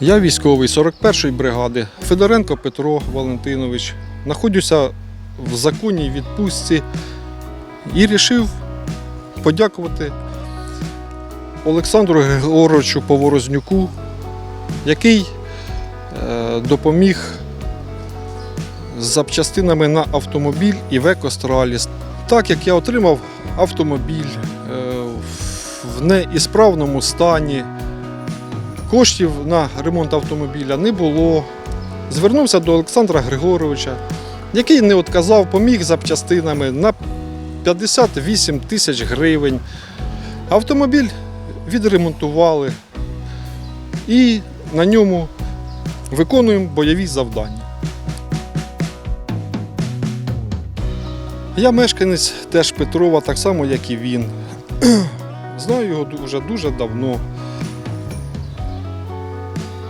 Я військовий 41-ї бригади Федоренко Петро Валентинович. Знаходжуся в законній відпустці і вирішив подякувати Олександру Григоровичу Поворознюку, який е, допоміг з запчастинами на автомобіль і Векостраліс. Так як я отримав автомобіль е, в неісправному стані, коштів на ремонт автомобіля не було. Звернувся до Олександра Григоровича, який не відказав, поміг запчастинами на 58 тисяч гривень. Автомобіль відремонтували і на ньому виконуємо бойові завдання. Я мешканець теж Петрова, так само, як і він. Знаю його вже дуже давно.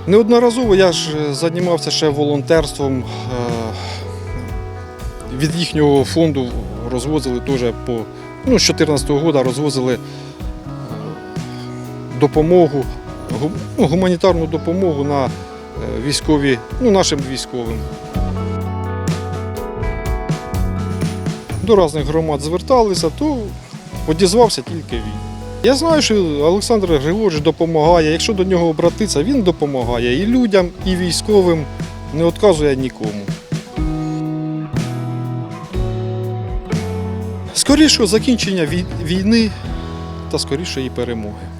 Неодноразово я ж е, займався ще волонтерством. е, Від їхнього фонду розвозили теж по ну, з 2014 року розвозили е, допомогу, ну, гуманітарну допомогу на військові, ну, нашим військовим. До різних громад зверталися, то одізвався тільки він. Я знаю, що Олександр Григорович допомагає. Якщо до нього обратитися, він допомагає і людям, і військовим, не відказує нікому. Скорішого закінчення війни та скорішої перемоги.